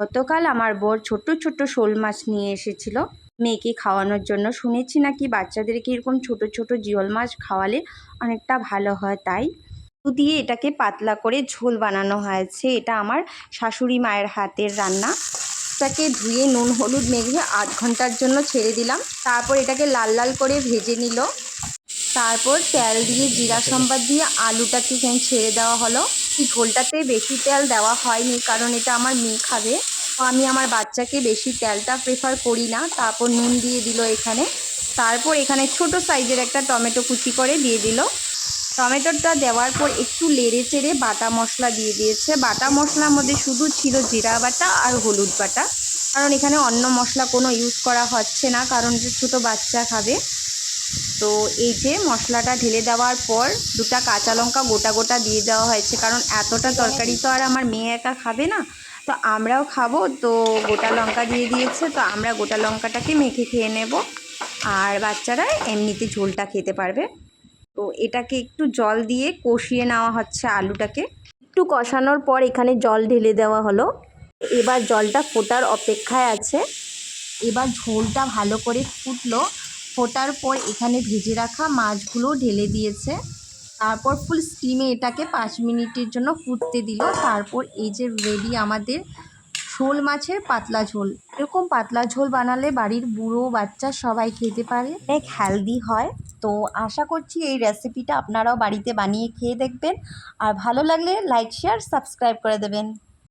গতকাল আমার বর ছোট্ট ছোট্ট শোল মাছ নিয়ে এসেছিল। মেয়েকে খাওয়ানোর জন্য শুনেছি নাকি বাচ্চাদেরকে এরকম ছোট ছোট জিওল মাছ খাওয়ালে অনেকটা ভালো হয় তাই। দিয়ে এটাকে পাতলা করে ঝোল বানানো হয়েছে। এটা আমার শাশুড়ি মায়ের হাতের রান্না। এটাকে ধুয়ে নুন, হলুদ মেখে আধ ঘণ্টার জন্য ছেড়ে দিলাম। তারপর এটাকে লাল লাল করে ভেজে নিল। তারপর তেল দিয়ে, জিরা সম্বাদ দিয়ে আলুটাকে ছেড়ে দেওয়া হলো। ঝোলটাতে বেশি তেল দেওয়া হয়নি, কারণ এটা আমার মেয়ে খাবে। আমি আমার বাচ্চাকে বেশি তেলটা প্রেফার করি না। তারপর নুন দিয়ে দিল এখানে। তারপর এখানে ছোট সাইজের একটা টমেটো কুচি করে দিয়ে দিল। টমেটোটা দেওয়ার পর একটু লেড়ে চেড়ে বাটা মশলা দিয়ে দিয়েছে। বাটা মশলার মধ্যে শুধু ছিল জিরা বাটা আর হলুদ বাটা। কারণ এখানে অন্য মশলা কোনো ইউজ করা হচ্ছে না, কারণ যে ছোটো বাচ্চা খাবে। তো এই যে মশলাটা ঢেলে দেওয়ার পর দুটা কাঁচা লঙ্কা গোটা গোটা দিয়ে দেওয়া হয়েছে, কারণ এতটা তরকারি তো আর আমার মেয়ে একা খাবে না। তো আমরাও খাব, তো গোটা লঙ্কা দিয়ে দিয়েছে, তো আমরা গোটা লঙ্কাটাকে মেখে খেয়ে নেব। আর বাচ্চারা এমনিতে ঝোলটা খেতে পারবে। তো এটাকে একটু জল দিয়ে কষিয়ে নেওয়া হচ্ছে আলুটাকে। একটু কষানোর পর এখানে জল ঢেলে দেওয়া হলো। এবার জলটা ফোটার অপেক্ষায় আছে। এবার ঝোলটা ভালো করে ফুটলো। ফোটার পর এখানে ভেজে রাখা মাছগুলো ঢেলে দিয়েছে। তারপর ফুল স্টিমে এটাকে পাঁচ মিনিটের জন্য ফুটতে দিল। তারপর এই যে রেডি আমাদের ঝোল মাছের পাতলা ঝোল। এরকম পাতলা ঝোল বানালে বাড়ির বুড়ো বাচ্চা সবাই খেতে পারে। অনেক হেলদি হয়। তো আশা করছি এই রেসিপিটা আপনারাও বাড়িতে বানিয়ে খেয়ে দেখবেন। আর ভালো লাগলে লাইক শেয়ার সাবস্ক্রাইব করে দেবেন।